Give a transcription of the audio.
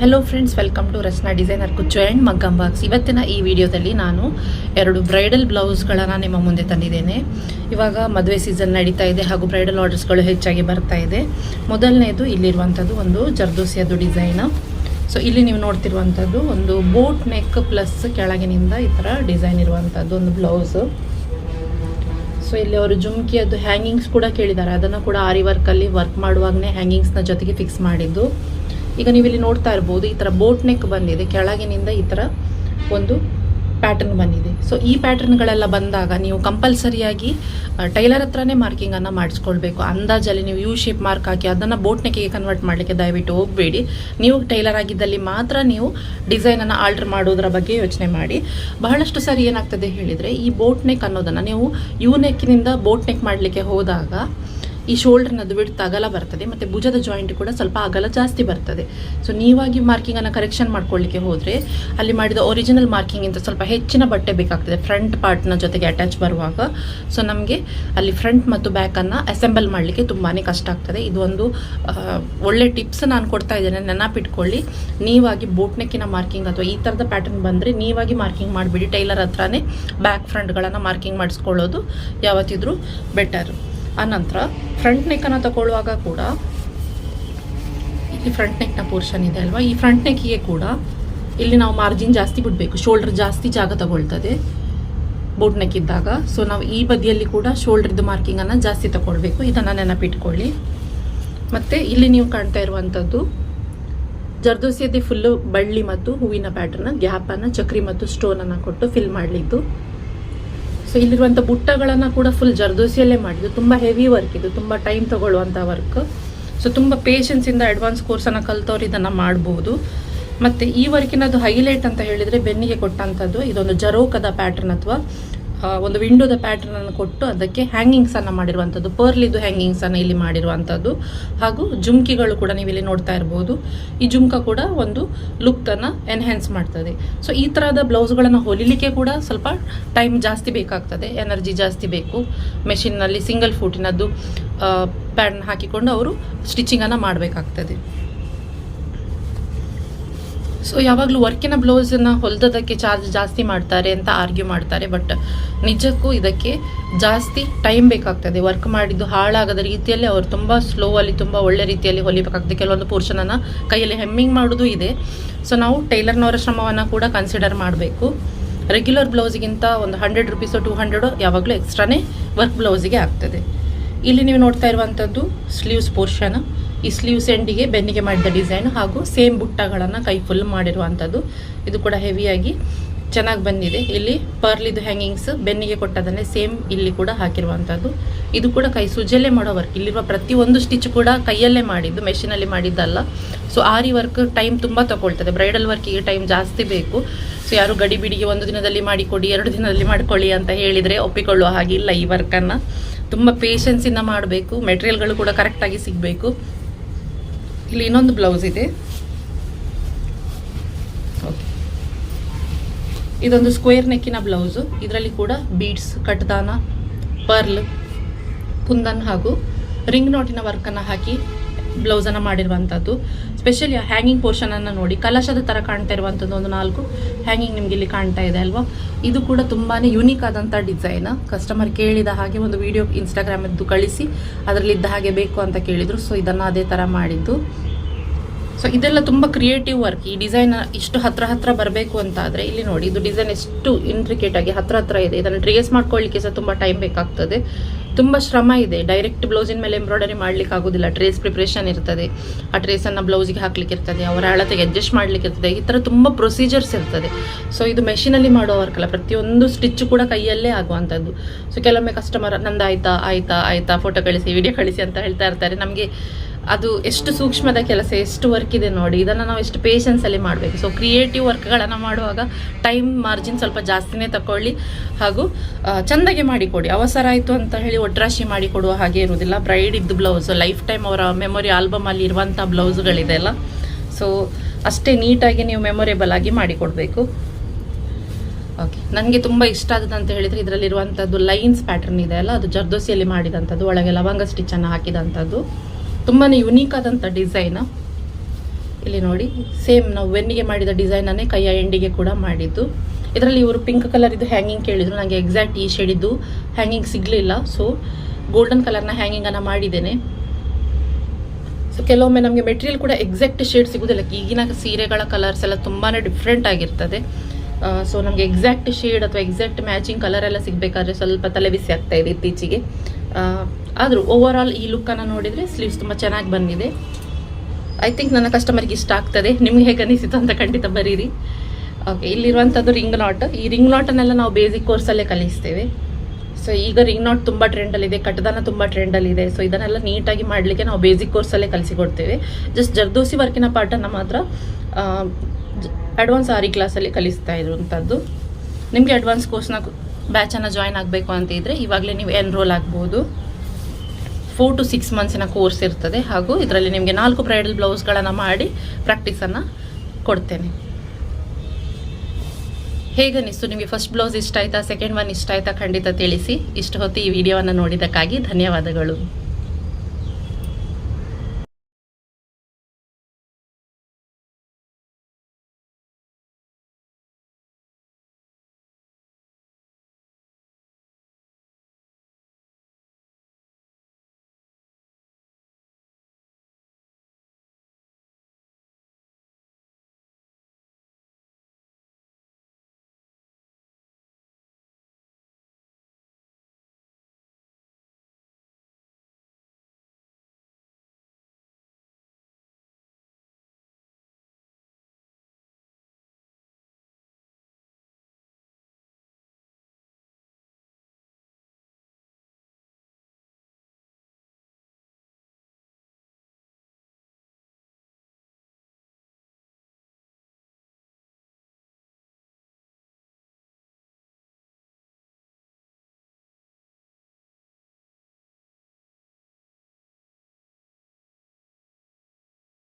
Hello friends welcome to Rachana designer ಕುಚ್ಚು and maggam box ಇವತ್ತಿನ ಈ ವಿಡಿಯೋದಲ್ಲಿ ನಾನು ಎರಡು ಬ್ರೈಡಲ್ ಬ್ಲೌಸ್ಗಳನ್ನು ನಿಮ್ಮ ಮುಂದೆ ತಂದಿದ್ದೇನೆ. ಇವಾಗ ಮದುವೆ ಸೀಸನ್ ನಡೀತಾ ಇದೆ ಹಾಗೂ ಬ್ರೈಡಲ್ ಆರ್ಡರ್ಸ್ಗಳು ಹೆಚ್ಚಾಗಿ ಬರ್ತಾ ಇದೆ. ಮೊದಲನೇದು ಇಲ್ಲಿರುವಂಥದ್ದು ಒಂದು ಜರ್ದೋಸಿಯದು ಡಿಸೈನ್ ಸೊ ಇಲ್ಲಿ ನೀವು ನೋಡ್ತಿರುವಂಥದ್ದು ಒಂದು ಬೋಟ್ ನೆಕ್ ಪ್ಲಸ್ ಕೆಳಗಿನಿಂದ ಈ ಥರ ಡಿಸೈನ್ ಇರುವಂಥದ್ದು ಒಂದು ಬ್ಲೌಸು ಸೊ ಇಲ್ಲಿ ಅವರು ಜುಮ್ಕಿಯದ್ದು ಹ್ಯಾಂಗಿಂಗ್ಸ್ ಕೂಡ ಕೇಳಿದ್ದಾರೆ. ಅದನ್ನು ಕೂಡ ಆರಿ ವರ್ಕಲ್ಲಿ ವರ್ಕ್ ಮಾಡುವಾಗಲೇ ಹ್ಯಾಂಗಿಂಗ್ಸ್ನ ಜೊತೆಗೆ ಫಿಕ್ಸ್ ಮಾಡಿದ್ದು. ಈಗ ನೀವು ಇಲ್ಲಿ ನೋಡ್ತಾ ಇರ್ಬೋದು ಈ ಥರ ಬೋಟ್ ನೆಕ್ ಬಂದಿದೆ. ಕೆಳಗಿನಿಂದ ಈ ಥರ ಒಂದು ಪ್ಯಾಟರ್ನ್ ಬಂದಿದೆ. ಸೊ ಈ ಪ್ಯಾಟರ್ನ್ಗಳೆಲ್ಲ ಬಂದಾಗ ನೀವು ಕಂಪಲ್ಸರಿಯಾಗಿ ಟೈಲರ್ ಹತ್ರನೇ ಮಾರ್ಕಿಂಗನ್ನು ಮಾಡಿಸ್ಕೊಳ್ಬೇಕು. ಅಂದಾಜಲ್ಲಿ ನೀವು ಯು ಶೇಪ್ ಮಾರ್ಕ್ ಹಾಕಿ ಅದನ್ನು ಬೋಟ್ ನೆಕ್ಕಿಗೆ ಕನ್ವರ್ಟ್ ಮಾಡಲಿಕ್ಕೆ ದಯವಿಟ್ಟು ಹೋಗಬೇಡಿ. ನೀವು ಟೈಲರ್ ಆಗಿದ್ದಲ್ಲಿ ಮಾತ್ರ ನೀವು ಡಿಸೈನನ್ನು ಆಲ್ಟರ್ ಮಾಡೋದ್ರ ಬಗ್ಗೆ ಯೋಚನೆ ಮಾಡಿ. ಬಹಳಷ್ಟು ಸಾರಿ ಏನಾಗ್ತದೆ ಹೇಳಿದರೆ ಈ ಬೋಟ್ ನೆಕ್ ಅನ್ನೋದನ್ನು ನೀವು ಯು ನೆಕ್ಕಿನಿಂದ ಬೋಟ್ ನೆಕ್ ಮಾಡಲಿಕ್ಕೆ ಹೋದಾಗ ಈ ಶೋಲ್ಡರ್ನದ್ದು ಬಿಡ್ತು ಅಗಲ ಬರ್ತದೆ, ಮತ್ತು ಭುಜದ ಜಾಯಿಂಟ್ ಕೂಡ ಸ್ವಲ್ಪ ಅಗಲ ಜಾಸ್ತಿ ಬರ್ತದೆ. ಸೊ ನೀವಾಗಿ ಮಾರ್ಕಿಂಗನ್ನು ಕರೆಕ್ಷನ್ ಮಾಡ್ಕೊಳ್ಳಿಕ್ಕೆ ಹೋದರೆ, ಅಲ್ಲಿ ಮಾಡಿದ ಒರಿಜಿನಲ್ ಮಾರ್ಕಿಂಗಿಂತ ಸ್ವಲ್ಪ ಹೆಚ್ಚಿನ ಬಟ್ಟೆ ಬೇಕಾಗ್ತದೆ. ಫ್ರಂಟ್ ಪಾರ್ಟ್ನ ಜೊತೆಗೆ ಅಟ್ಯಾಚ್ ಬರುವಾಗ. ಸೊ ನಮಗೆ ಅಲ್ಲಿ ಫ್ರಂಟ್ ಮತ್ತು ಬ್ಯಾಕನ್ನು ಅಸೆಂಬಲ್ ಮಾಡಲಿಕ್ಕೆ ತುಂಬಾ ಕಷ್ಟ ಆಗ್ತದೆ. ಇದು ಒಂದು ಒಳ್ಳೆ ಟಿಪ್ಸ್ ನಾನು ಕೊಡ್ತಾ ಇದ್ದೇನೆ. ನೆನಪಿಟ್ಕೊಳ್ಳಿ. ನೀವಾಗಿ ಬೋಟ್ನೆಕ್ಕಿನ ಮಾರ್ಕಿಂಗ್ ಅಥವಾ ಈ ಥರದ ಪ್ಯಾಟರ್ನ್ ಬಂದರೆ ನೀವಾಗಿ ಮಾರ್ಕಿಂಗ್ ಮಾಡಿಬಿಡಿ. ಟೈಲರ್ ಹತ್ರನೇ ಬ್ಯಾಕ್ ಫ್ರಂಟ್ಗಳನ್ನು ಮಾರ್ಕಿಂಗ್ ಮಾಡಿಸ್ಕೊಳ್ಳೋದು ಯಾವತ್ತಿದ್ರೂ ಬೆಟರ್ ಆನಂತರ ಫ್ರಂಟ್ ನೆಕ್ಕನ್ನು ತಗೊಳ್ಳುವಾಗ ಕೂಡ ಇಲ್ಲಿ ಫ್ರಂಟ್ ನೆಕ್ನ ಪೋರ್ಷನ್ ಇದೆ ಅಲ್ವಾ? ಈ ಫ್ರಂಟ್ ನೆಕ್ಕಿಗೆ ಕೂಡ ಇಲ್ಲಿ ನಾವು ಮಾರ್ಜಿನ್ ಜಾಸ್ತಿ ಬಿಡಬೇಕು. ಶೋಲ್ಡರ್ ಜಾಸ್ತಿ ಜಾಗ ತಗೊಳ್ತದೆ ಬೋಟ್ ನೆಕ್ ಇದ್ದಾಗ. ಸೊ ನಾವು ಈ ಬದಿಯಲ್ಲಿ ಕೂಡ ಶೋಲ್ಡರ್ದು ಮಾರ್ಕಿಂಗನ್ನು ಜಾಸ್ತಿ ತಗೊಳ್ಬೇಕು. ಇದನ್ನು ನೆನಪಿಟ್ಕೊಳ್ಳಿ. ಮತ್ತು ಇಲ್ಲಿ ನೀವು ಕಾಣ್ತಾ ಇರುವಂಥದ್ದು ಜರ್ದೋಸಿಯದೇ ಫುಲ್ಲು ಬಳ್ಳಿ ಮತ್ತು ಹೂವಿನ ಪ್ಯಾಟರ್ನ್ ಗ್ಯಾಪನ್ನು ಚಕ್ರಿ ಮತ್ತು ಸ್ಟೋನನ್ನು ಕೊಟ್ಟು ಫಿಲ್ ಮಾಡಲಿದ್ದು. ಸೊ ಇಲ್ಲಿರುವಂಥ ಬುಟ್ಟಗಳನ್ನು ಕೂಡ ಫುಲ್ ಜರ್ದೋಸಿಯಲ್ಲೇ ಮಾಡಿದ್ದು ತುಂಬ ಹೆವಿ ವರ್ಕ್ ಇದು ತುಂಬ ಟೈಮ್ ತಗೊಳ್ಳುವಂಥ ವರ್ಕ್ ಸೊ ತುಂಬ ಪೇಷನ್ಸಿಂದ ಅಡ್ವಾನ್ಸ್ ಕೋರ್ಸನ್ನು ಕಲ್ತವ್ರು ಇದನ್ನು ಮಾಡ್ಬೋದು. ಮತ್ತು ಈ ವರ್ಕಿನದು ಹೈಲೈಟ್ ಅಂತ ಹೇಳಿದರೆ ಬೆನ್ನಿಗೆ ಕೊಟ್ಟಂಥದ್ದು ಇದೊಂದು ಜರೋಕದ ಪ್ಯಾಟರ್ನ್ ಅಥವಾ ಒಂದು ವಿಂಡೋದ ಪ್ಯಾಟರ್ನ್ ಅನ್ನು ಕೊಟ್ಟು ಅದಕ್ಕೆ ಹ್ಯಾಂಗಿಂಗ್ಸ್ ಅನ್ನು ಮಾಡಿರುವಂಥದ್ದು ಪರ್ಲಿದು ಹ್ಯಾಂಗಿಂಗ್ಸ್ ಅನ್ನು ಇಲ್ಲಿ ಮಾಡಿರುವಂಥದ್ದು ಹಾಗೂ ಜುಮ್ಕಿಗಳು ಕೂಡ ನೀವು ಇಲ್ಲಿ ನೋಡ್ತಾ ಇರ್ಬೋದು. ಈ ಜುಮ್ಕ ಕೂಡ ಒಂದು ಲುಕ್ ಅನ್ನ ಎನ್ಹ್ಯಾನ್ಸ್ ಮಾಡ್ತದೆ. ಸೊ ಈ ಥರದ ಬ್ಲೌಸ್ಗಳನ್ನು ಹೊಲಿಲಿಕ್ಕೆ ಕೂಡ ಸ್ವಲ್ಪ ಟೈಮ್ ಜಾಸ್ತಿ ಬೇಕಾಗ್ತದೆ. ಎನರ್ಜಿ ಜಾಸ್ತಿ ಬೇಕು. ಮೆಷಿನ್ನಲ್ಲಿ ಸಿಂಗಲ್ ಫೂಟಿನದ್ದು ಪ್ಯಾಟರ್ನ್ ಹಾಕಿಕೊಂಡು ಅವರು ಸ್ಟಿಚಿಂಗನ್ನು ಮಾಡಬೇಕಾಗ್ತದೆ. ಸೊ ಯಾವಾಗಲೂ ವರ್ಕಿನ ಬ್ಲೌಸನ್ನು ಹೊಲ್ದೋದಕ್ಕೆ ಚಾರ್ಜ್ ಜಾಸ್ತಿ ಮಾಡ್ತಾರೆ ಅಂತ ಆರ್ಗ್ಯೂ ಮಾಡ್ತಾರೆ ಬಟ್ ನಿಜಕ್ಕೂ ಇದಕ್ಕೆ ಜಾಸ್ತಿ ಟೈಮ್ ಬೇಕಾಗ್ತದೆ. ವರ್ಕ್ ಮಾಡಿದ್ದು ಹಾಳಾಗದ ರೀತಿಯಲ್ಲಿ ಅವರು ತುಂಬ ಸ್ಲೋ ಅಲ್ಲಿ ತುಂಬ ಒಳ್ಳೆ ರೀತಿಯಲ್ಲಿ ಹೊಲಿಬೇಕಾಗ್ತದೆ. ಕೆಲವೊಂದು ಪೋರ್ಷನನ್ನು ಕೈಯಲ್ಲಿ ಹೆಮ್ಮಿಂಗ್ ಮಾಡೋದು ಇದೆ. ಸೊ ನಾವು ಟೈಲರ್ನವರ ಶ್ರಮವನ್ನು ಕೂಡ ಕನ್ಸಿಡರ್ ಮಾಡಬೇಕು. ರೆಗ್ಯುಲರ್ ಬ್ಲೌಸಿಗಿಂತ ಒಂದು ಹಂಡ್ರೆಡ್ ರುಪೀಸು ಟು ಹಂಡ್ರೆಡು ಯಾವಾಗಲೂ ಎಕ್ಸ್ಟ್ರಾನೇ ವರ್ಕ್ ಬ್ಲೌಸಿಗೆ ಆಗ್ತದೆ. ಇಲ್ಲಿ ನೀವು ನೋಡ್ತಾ ಇರುವಂಥದ್ದು ಸ್ಲೀವ್ಸ್ ಪೋರ್ಷನ್ ಈ ಸ್ಲೀವ್ಸ್ ಎಂಡಿಗೆ ಬೆನ್ನಿಗೆ ಮಾಡಿದ ಡಿಸೈನ್ ಹಾಗೂ ಸೇಮ್ ಬುಟ್ಟಗಳನ್ನು ಕೈ ಫುಲ್ ಮಾಡಿರುವಂಥದ್ದು ಇದು ಕೂಡ ಹೆವಿಯಾಗಿ ಚೆನ್ನಾಗಿ ಬಂದಿದೆ. ಇಲ್ಲಿ ಪರ್ಲಿದು ಹ್ಯಾಂಗಿಂಗ್ಸ್ ಬೆನ್ನಿಗೆ ಕೊಟ್ಟದನ್ನೇ ಸೇಮ್ ಇಲ್ಲಿ ಕೂಡ ಹಾಕಿರುವಂಥದ್ದು ಇದು ಕೂಡ ಕೈ ಸುಜಲ್ಲೇ ಮಾಡೋ ವರ್ಕ್ ಇಲ್ಲಿರುವ ಪ್ರತಿಯೊಂದು ಸ್ಟಿಚ್ ಕೂಡ ಕೈಯಲ್ಲೇ ಮಾಡಿದ್ದು ಮೆಷಿನಲ್ಲಿ ಮಾಡಿದ್ದಲ್ಲ. ಸೊ ಆರಿ ವರ್ಕ್ ಟೈಮ್ ತುಂಬ ತಗೊಳ್ತದೆ. ಬ್ರೈಡಲ್ ವರ್ಕಿಗೆ ಟೈಮ್ ಜಾಸ್ತಿ ಬೇಕು. ಸೊ ಯಾರು ಗಡಿ ಬಿಡಿಗೆ ಒಂದು ದಿನದಲ್ಲಿ ಮಾಡಿಕೊಡಿ, ಎರಡು ದಿನದಲ್ಲಿ ಮಾಡಿಕೊಳ್ಳಿ ಅಂತ ಹೇಳಿದರೆ ಒಪ್ಪಿಕೊಳ್ಳುವ ಹಾಗಿಲ್ಲ ಈ ವರ್ಕನ್ನು ತುಂಬ ಪೇಷನ್ಸಿಂದ ಮಾಡಬೇಕು. ಮೆಟೀರಿಯಲ್ಗಳು ಕೂಡ ಕರೆಕ್ಟಾಗಿ ಸಿಗಬೇಕು. ಇಲ್ಲಿ ಇನ್ನೊಂದು ಬ್ಲೌಸ್ ಇದೆ. ಇದೊಂದು ಸ್ಕ್ವೇರ್ ನೆಕ್ಕಿನ ಬ್ಲೌಸು ಇದರಲ್ಲಿ ಕೂಡ ಬೀಡ್ಸ್ ಕಟ್ದಾನ ಪರ್ಲ್ ಕುಂದನ್ ಹಾಗೂ ರಿಂಗ್ ನೋಟಿನ ವರ್ಕನ್ನು ಹಾಕಿ ಬ್ಲೌಸನ್ನು ಮಾಡಿರುವಂಥದ್ದು ಸ್ಪೆಷಲಿ ಹ್ಯಾಂಗಿಂಗ್ ಪೋರ್ಷನನ್ನು ನೋಡಿ, ಕಲಶದ ಥರ ಕಾಣ್ತಾ ಇರುವಂಥದ್ದು ಒಂದು ನಾಲ್ಕು ಹ್ಯಾಂಗಿಂಗ್ ನಿಮಗೆ ಇಲ್ಲಿ ಕಾಣ್ತಾ ಇದೆ ಅಲ್ವಾ? ಇದು ಕೂಡ ತುಂಬಾ ಯುನೀಕ್ ಆದಂಥ ಡಿಸೈನ್ ಕಸ್ಟಮರ್ ಕೇಳಿದ ಹಾಗೆ ಒಂದು ವಿಡಿಯೋ ಇನ್ಸ್ಟಾಗ್ರಾಮದ್ದು ಕಳಿಸಿ, ಅದರಲ್ಲಿದ್ದ ಹಾಗೆ ಬೇಕು ಅಂತ ಕೇಳಿದರು. ಸೊ ಇದನ್ನು ಅದೇ ಥರ ಮಾಡಿದ್ದು. ಸೊ ಇದೆಲ್ಲ ತುಂಬ ಕ್ರಿಯೇಟಿವ್ ವರ್ಕ್ ಈ ಡಿಸೈನ್ ಇಷ್ಟು ಹತ್ರ ಹತ್ರ ಬರಬೇಕು ಅಂತ ಆದರೆ ಇಲ್ಲಿ ನೋಡಿ, ಇದು ಡಿಸೈನ್ ಎಷ್ಟು ಇಂಟ್ರಿಕೇಟ್ ಆಗಿ ಹತ್ರ ಹತ್ರ ಇದೆ. ಇದನ್ನು ಟ್ರೇಸ್ ಮಾಡ್ಕೊಳ್ಳಿಕ್ಕೆ ಸಹ ತುಂಬ ಟೈಮ್ ಬೇಕಾಗ್ತದೆ. ತುಂಬ ಶ್ರಮ ಇದೆ. ಡೈರೆಕ್ಟ್ ಬ್ಲೌಸಿನ ಮೇಲೆ ಎಂಬ್ರಾಯ್ಡರಿ ಮಾಡ್ಲಿಕ್ಕೆ ಆಗೋದಿಲ್ಲ ಟ್ರೇಸ್ ಪ್ರಿಪ್ರೇಷನ್ ಇರ್ತದೆ. ಆ ಟ್ರೇಸನ್ನು ಬ್ಲೌಸಿಗೆ ಹಾಕ್ಲಿಕ್ಕೆ ಇರ್ತದೆ. ಅವರ ಅಳತೆಗೆ ಅಡ್ಜಸ್ಟ್ ಮಾಡ್ಲಿಕ್ಕೆ ಇರ್ತದೆ. ಈ ಥರ ತುಂಬ ಪ್ರೊಸೀಜರ್ಸ್ ಇರ್ತದೆ. ಸೊ ಇದು ಮೆಷಿನಲ್ಲಿ ಮಾಡೋ ವರ್ಕ್ ಅಲ್ಲ. ಪ್ರತಿಯೊಂದು ಸ್ಟಿಚ್ ಕೂಡ ಕೈಯಲ್ಲೇ ಆಗುವಂಥದ್ದು. ಸೊ ಕೆಲವೊಮ್ಮೆ ಕಸ್ಟಮರ್ ನಂದು ಆಯ್ತಾ ಆಯ್ತಾ ಆಯ್ತಾ ಫೋಟೋ ಕಳಿಸಿ ವಿಡಿಯೋ ಕಳಿಸಿ ಅಂತ ಹೇಳ್ತಾ ಇರ್ತಾರೆ. ನಮಗೆ ಅದು ಎಷ್ಟು ಸೂಕ್ಷ್ಮದ ಕೆಲಸ, ಎಷ್ಟು ವರ್ಕ್ ಇದೆ ನೋಡಿ, ಇದನ್ನು ನಾವು ಎಷ್ಟು ಪೇಷನ್ಸಲ್ಲಿ ಮಾಡಬೇಕು. ಸೊ ಕ್ರಿಯೇಟಿವ್ ವರ್ಕ್ಗಳನ್ನು ಮಾಡುವಾಗ ಟೈಮ್ ಮಾರ್ಜಿನ್ ಸ್ವಲ್ಪ ಜಾಸ್ತಿನೇ ತಗೊಳ್ಳಿ ಹಾಗೂ ಚೆಂದಾಗೆ ಮಾಡಿಕೊಡಿ. ಅವಸರ ಆಯಿತು ಅಂತ ಹೇಳಿ ಒಟ್ರಾಶಿ ಮಾಡಿಕೊಡುವ ಹಾಗೆ ಇರುವುದಿಲ್ಲ. ಬ್ರೈಡ್ ಇದ್ದು ಬ್ಲೌಸ್ ಲೈಫ್ ಟೈಮ್ ಅವರ ಮೆಮೊರಿ ಆಲ್ಬಮಲ್ಲಿ ಇರುವಂಥ ಬ್ಲೌಸ್ಗಳಿದೆಲ್ಲ ಸೊ ಅಷ್ಟೇ ನೀಟಾಗಿ ನೀವು ಮೆಮೊರೇಬಲ್ ಆಗಿ ಮಾಡಿಕೊಡ್ಬೇಕು. ಓಕೆ ನನಗೆ ತುಂಬ ಇಷ್ಟ ಆದದಂತ ಹೇಳಿದರೆ ಇದರಲ್ಲಿರುವಂಥದ್ದು ಲೈನ್ಸ್ ಪ್ಯಾಟರ್ನ್ ಇದೆ ಅಲ್ಲ, ಅದು ಜರ್ದೋಸಿಯಲ್ಲಿ ಮಾಡಿದಂಥದ್ದು ಒಳಗೆ ಲವಂಗ ಸ್ಟಿಚ್ಚನ್ನು ಹಾಕಿದಂಥದ್ದು ತುಂಬಾ ಯುನೀಕ್ ಆದಂಥ ಡಿಸೈನ್ ಇಲ್ಲಿ ನೋಡಿ ಸೇಮ್ ನಾವು ವೆನ್ನಿಗೆ ಮಾಡಿದ ಡಿಸೈನನ್ನೇ ಕೈಯ ಎಂಡಿಗೆ ಕೂಡ ಮಾಡಿದ್ದು. ಇದರಲ್ಲಿ ಇವರು ಪಿಂಕ್ ಕಲರ್ ಇದು ಹ್ಯಾಂಗಿಂಗ್ ಕೇಳಿದ್ರು. ನನಗೆ ಎಕ್ಸಾಕ್ಟ್ ಈ ಶೇಡಿದ್ದು ಹ್ಯಾಂಗಿಂಗ್ ಸಿಗಲಿಲ್ಲ. ಸೊ ಗೋಲ್ಡನ್ ಕಲರ್ನ ಹ್ಯಾಂಗಿಂಗನ್ನು ಮಾಡಿದ್ದೇನೆ. ಸೊ ಕೆಲವೊಮ್ಮೆ ನಮಗೆ ಮೆಟೀರಿಯಲ್ ಕೂಡ ಎಕ್ಸಾಕ್ಟ್ ಶೇಡ್ ಸಿಗೋದಿಲ್ಲ. ಈಗಿನ ಸೀರೆಗಳ ಕಲರ್ಸ್ ಎಲ್ಲ ತುಂಬಾ ಡಿಫ್ರೆಂಟ್ ಆಗಿರ್ತದೆ. ಸೊ ನಮಗೆ ಎಕ್ಸಾಕ್ಟ್ ಶೇಡ್ ಅಥವಾ ಎಕ್ಸಾಕ್ಟ್ ಮ್ಯಾಚಿಂಗ್ ಕಲರ್ ಎಲ್ಲ ಸಿಗಬೇಕಾದ್ರೆ ಸ್ವಲ್ಪ ತಲೆಬಿಸಿ ಆಗ್ತಾ ಇದೆ ಇತ್ತೀಚೆಗೆ. ಆದರೂ ಓವರ್ ಆಲ್ ಈ ಲುಕ್ಕನ್ನು ನೋಡಿದರೆ ಸ್ಲೀವ್ಸ್ ತುಂಬ ಚೆನ್ನಾಗಿ ಬಂದಿದೆ. ಐ ಥಿಂಕ್ ನನ್ನ ಕಸ್ಟಮರ್ಗೆ ಇಷ್ಟ ಆಗ್ತದೆ. ನಿಮ್ಗೆ ಹೇಗೆ ಅನಿಸಿತು ಅಂತ ಖಂಡಿತ ಬರೀರಿ. ಓಕೆ ಇಲ್ಲಿರುವಂಥದ್ದು ರಿಂಗ್ ನಾಟ್ ಈ ರಿಂಗ್ ನಾಟನ್ನೆಲ್ಲ ನಾವು ಬೇಸಿಕ್ ಕೋರ್ಸಲ್ಲೇ ಕಲಿಸ್ತೇವೆ. ಸೊ ಈಗ ರಿಂಗ್ ನಾಟ್ ತುಂಬ ಟ್ರೆಂಡಲ್ಲಿದೆ ಕಟ್ಟದಾನ ತುಂಬ ಟ್ರೆಂಡಲ್ಲಿದೆ ಸೊ ಇದನ್ನೆಲ್ಲ ನೀಟಾಗಿ ಮಾಡಲಿಕ್ಕೆ ನಾವು ಬೇಸಿಕ್ ಕೋರ್ಸಲ್ಲೇ ಕಲಿಸಿಕೊಡ್ತೇವೆ. ಜಸ್ಟ್ ಜರ್ದೋಸಿ ವರ್ಕಿನ ಪಾಠನ ಮಾತ್ರ ಅಡ್ವಾನ್ಸ್ ಆರಿ ಕ್ಲಾಸಲ್ಲಿ ಕಲಿಸ್ತಾ ಇರುವಂಥದ್ದು ನಿಮಗೆ ಅಡ್ವಾನ್ಸ್ ಕೋರ್ಸ್ನ ಬ್ಯಾಚನ್ನು ಜಾಯ್ನ್ ಆಗಬೇಕು ಅಂತ ಇದ್ದರೆ ಇವಾಗಲೇ ನೀವು ಎನ್ರೋಲ್ ಆಗ್ಬೋದು. ಫೋರ್ ಟು ಸಿಕ್ಸ್ ಮಂತ್ಸಿನ ಕೋರ್ಸ್ ಇರ್ತದೆ ಹಾಗೂ ಇದರಲ್ಲಿ ನಿಮಗೆ ನಾಲ್ಕು ಬ್ರೈಡಲ್ ಬ್ಲೌಸ್ಗಳನ್ನು ಮಾಡಿ ಪ್ರಾಕ್ಟೀಸನ್ನು ಕೊಡ್ತೇನೆ. ಹೇಗನ್ನಿಸ್ತು ನಿಮಗೆ ಫಸ್ಟ್ ಬ್ಲೌಸ್ ಇಷ್ಟ ಆಯ್ತಾ? ಸೆಕೆಂಡ್ ಒನ್ ಇಷ್ಟ ಆಯ್ತಾ? ಖಂಡಿತ ತಿಳಿಸಿ. ಇಷ್ಟು ಹೊತ್ತು ಈ ವಿಡಿಯೋವನ್ನು ನೋಡಿದ್ದಕ್ಕಾಗಿ ಧನ್ಯವಾದಗಳು.